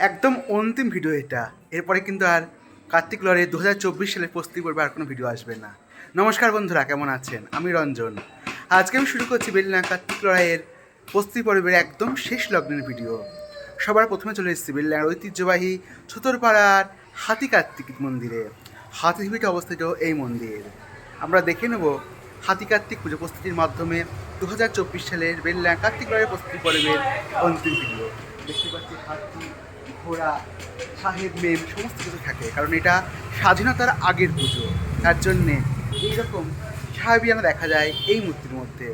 একদম অন্তিম ভিডিও এটা। এরপরে কিন্তু আর কার্তিক লড়ে দু হাজার চব্বিশ সালের প্রস্তুতি পর্বে আর কোনো ভিডিও আসবে না। নমস্কার বন্ধুরা, কেমন আছেন? আমি রঞ্জন। আজকে আমি শুরু করছি বেলনা কার্তিক লড়াইয়ের প্রস্তুতি পর্বের একদম শেষ লগ্নের ভিডিও সবার প্রথমে চলে এসেছি বেলনার ঐতিহ্যবাহী ছুতরপাড়ার হাতি কার্তিক মন্দিরে। হাতিভিটে অবস্থিত এই মন্দির। আমরা দেখে নেব হাতি কার্তিক পুজো প্রস্তুতির মাধ্যমে দু হাজার চব্বিশ সালের বেলনা কার্তিক লড়াইয়ের প্রস্তুতি পর্বের অন্তিম ভিডিও দেখতে পাচ্ছি হাতি ঘোড়া সাহেব মেম, সমস্ত কিছু থাকে। কারণ এটা স্বাধীনতার আগের পুজো, তার জন্যে এইরকম সাহেবিয়ানা দেখা যায় এই মূর্তির মধ্যে।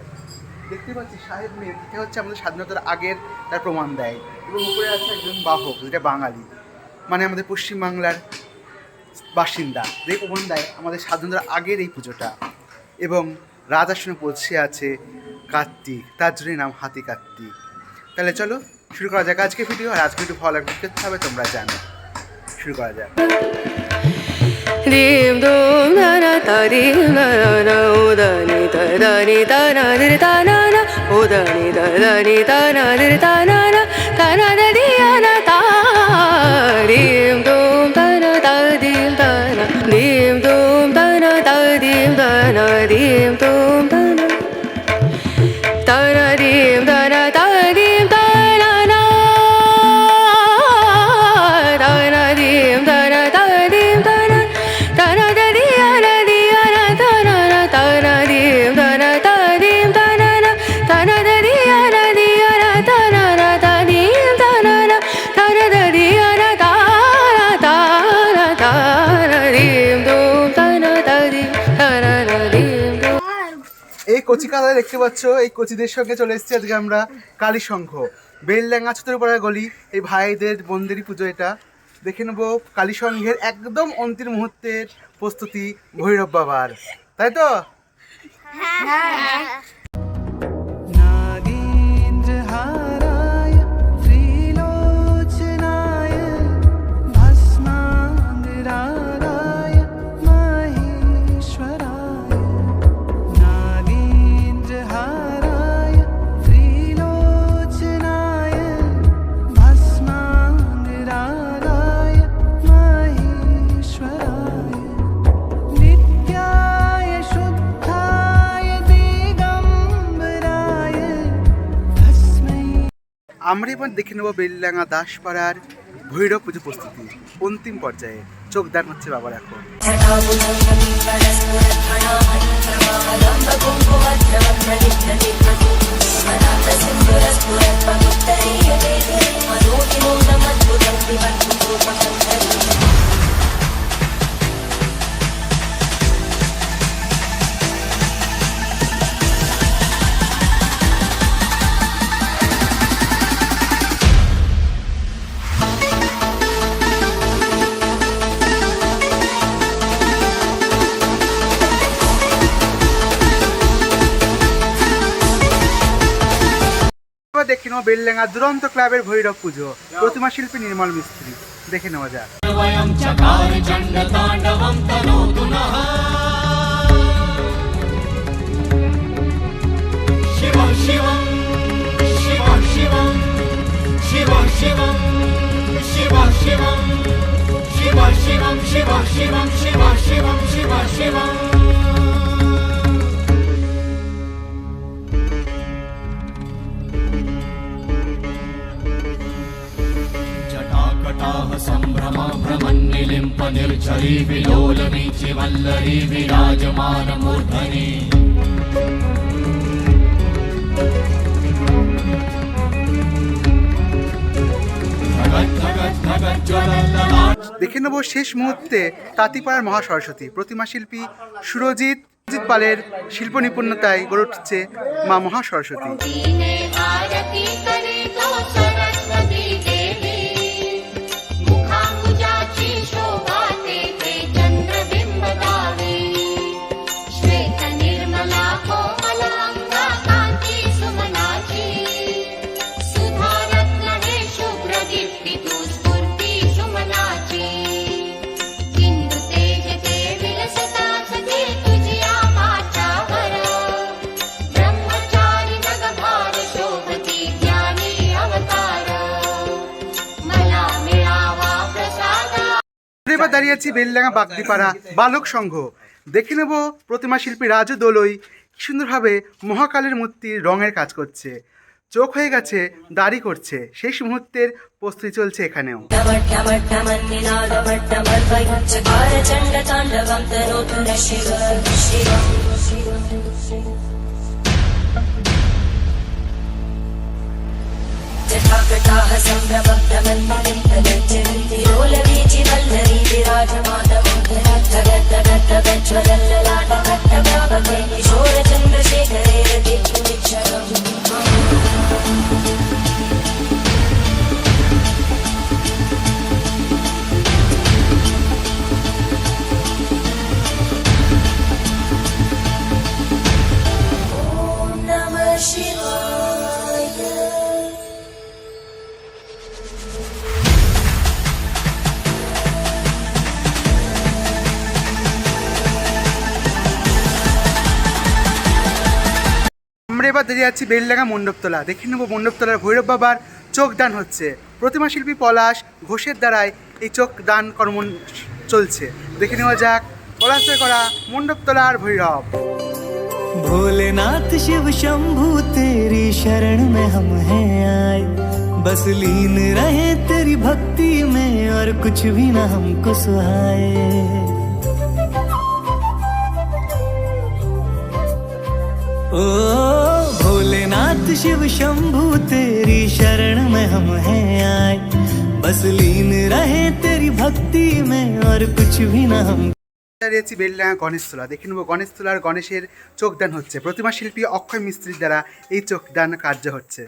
দেখতে পাচ্ছি সাহেব মেম, এটা হচ্ছে আমাদের স্বাধীনতার আগের তার প্রমাণ দেয়। এবং উপরে আছে একজন বাহক, যেটা বাঙালি মানে আমাদের পশ্চিমবাংলার বাসিন্দা। যে প্রমাণ দেয় আমাদের স্বাধীনতার আগের এই পুজোটা। এবং রাজাসনে পৌঁছে আছে কার্তিক, তার জন্যই নাম হাতি কার্তিক। তাহলে চলো শুরু করা যাক আজকে ভিডিও আর আজকে ভিডিও ভালো লাগবে করতে হবে, তোমরা জানো। শুরু করা যাক। রিম দোম দানা তারি দানা উদানি তারি তানা রে তানা উদানি তারি তানা রে তানা এই কচি কাদা দেখতে পাচ্ছ, এই কচিদের সঙ্গে চলে এসেছি আজকে আমরা কালী সংঘ। বেলল্যাঙ্গা ছতরপাড়া গলি, এই ভাইদের বন্দেরই পুজো এটা। দেখে নেব কালী সংঘের একদম অন্তিম মুহূর্তের প্রস্তুতি ভৈরব বাবার। তাই তো? হ্যাঁ।, হ্যাঁ। আমরা এবার দেখে নেব বেলডাঙ্গা দাসপাড়ার ভৈরব পুজো প্রস্তুতি অন্তিম পর্যায়ে চোখ দেখ হচ্ছে বাবার এখন এবার বেললেঙ্গা দুরন্ত ক্লাবের ভৈরব পুজো। প্রতিমা শিল্পী নির্মল মিস্ত্রি। দেখে নেওয়া যাক। দেখে নেব শেষ মুহূর্তে তাঁতিপাড়ার মহাসরস্বতী। প্রতিমা শিল্পী সুরজিৎ পালের শিল্প নিপুণতায় গড়ে উঠছে মা মহাসরস্বতী। দাঁড়িয়েছি বেলডাঙ্গা বাগদিপাড়া বালক সংঘ দেখে নেব প্রতিমা শিল্পী রাজু দোলই সুন্দরভাবে মহাকালের মূর্তির রঙের কাজ করছে চোখ হয়ে গেছে দাড়ি করছে শেষ মুহূর্তের প্রস্তুতি চলছে এখানেও ప్రకాశ సంభ్రమబ్ధమన్మలింగలంచనిందిరోల వీచి వల్లరి విరాజమాతముద్ధరద్ధగద్ధగద్ధగజ్వలల్లలాట కట్టభావకై కిశోర చంద్రశేఖరే దిక్కునిచ్చరం এবার দাঁড়িয়ে আছি বেলডাঙ্গা মণ্ডপতলা দেখে নেবো মণ্ডপতলার ভৈরব বাবার চোখ দান হচ্ছে প্রতিমা শিল্পী পলাশ ঘোষের দ্বারাই এই চোখ দান কর্ম চলছে দেখে নেওয়া যাক পলাশের করা মণ্ডপতলার ভৈরব भोलेनाथ शिव शंभु तेरी शरण में हम हैं आए बस लीन रहे तेरी भक्ति में और कुछ भी ना हमको सुहाए ओ भोलेनाथ शिव शंभु तेरी शरण में हम हैं आए बस लीन रहे तेरी भक्ति में और कुछ भी ना हम দাঁড়িয়ে আছি বেলডাঙ্গা গণেশতলা দেখে নেবো গণেশতলার গণেশের চোখ দান হচ্ছে প্রতিমা শিল্পী অক্ষয় মিস্ত্রির দ্বারা এই চোখ দান কার্য হচ্ছে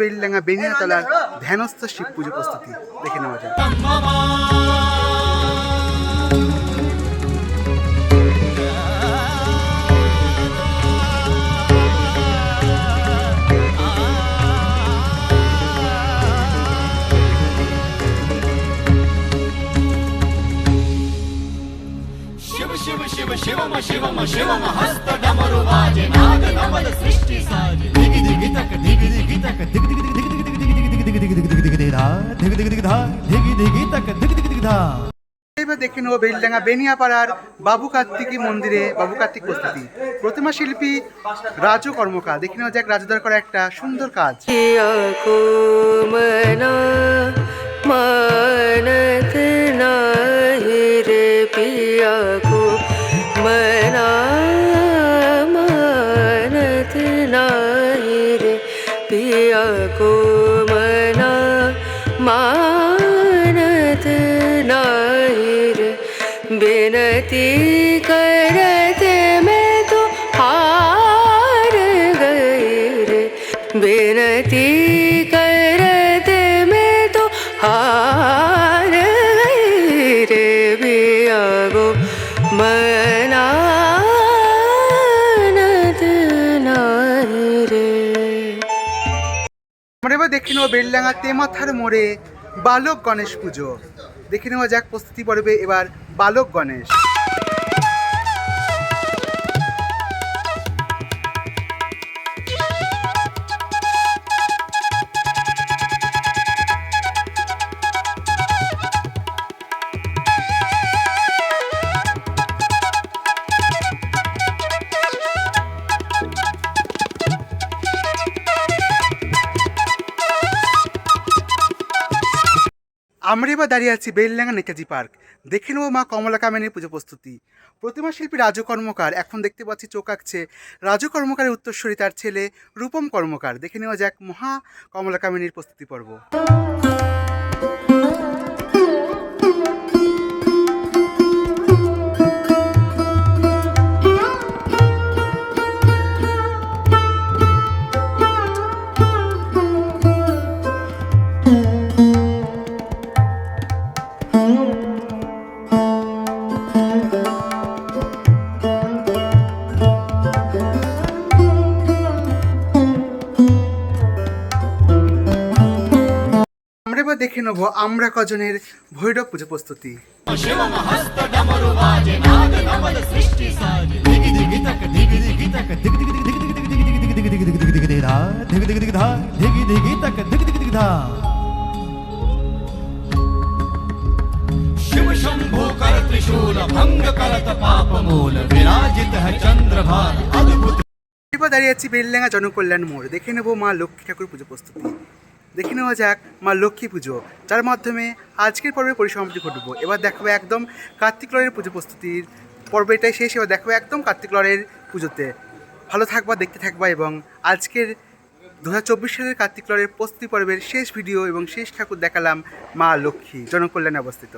বেড়িলাঙ্গা বেনিয়াতলার ধ্যানস্থ শিব পুজো প্রস্তুতি দেখে নেওয়া যায় Shiva, Shiva, Shiva, Shiva, ধিগি তাক দেখে নেব বেলডাঙ্গা বেনিয়াপাড়ার বাবু কার্তিকী মন্দিরে বাবু কার্তিক প্রস্তুতি প্রতিমা শিল্পী রাজু কর্মকার দেখে নেওয়া যাক রাজুদার করা একটা সুন্দর কাজ बिनती करते मैं तो हार गई रे बिया गो मनानत नाही रे আমরা এবার দেখে নেবো বেলডাঙ্গা তেমাথার মোড়ে বালক গণেশ পুজো দেখে নেওয়া যাক প্রস্তুতি পর্বে এবার বালক গণেশ আমরা এবার দাঁড়িয়ে আছি বেলডাঙ্গা নেতাজি পার্ক। দেখে নেব মা কমলা কামিনীর পুজো প্রস্তুতি। প্রতিমা শিল্পী রাজু কর্মকার, এখন দেখতে পাচ্ছি চোখ আঁকছে রাজু কর্মকারের উত্তরস্বরী তার ছেলে রূপম কর্মকার। দেখে নেওয়া যাক মহা কমলা কামিনীর প্রস্তুতি পর্ব। दिगि तक दिगि दिगि दिगि धा शिव शंभो कर त्रिशूल भंग करत पाप मूल विराजित है चंद्रभान अद्भुत এবার দাঁড়িয়ে আছি বেলডাঙ্গা জনকল্যাণ মোড় দেখে নেব মা লক্ষ্মী ঠাকুর পুজো প্রস্তুতি দেখে নেওয়া যাক মা লক্ষ্মী পুজো। যার মাধ্যমে আজকের পর্বের পরিসমাপ্তি ঘটবো। এবার দেখাবো একদম কার্তিক লড়ের পুজো প্রস্তুতির পর্ব এটাই শেষ। এবার দেখাবো একদম কার্তিক লড়ের পুজোতে। ভালো থাকবা, দেখতে থাকবা এবং আজকের দু হাজার চব্বিশ সালের কার্তিক লড়ের প্রস্তুতি পর্বের শেষ ভিডিও এবং শেষ ঠাকুর দেখালাম মা লক্ষ্মী, জনকল্যাণে অবস্থিত।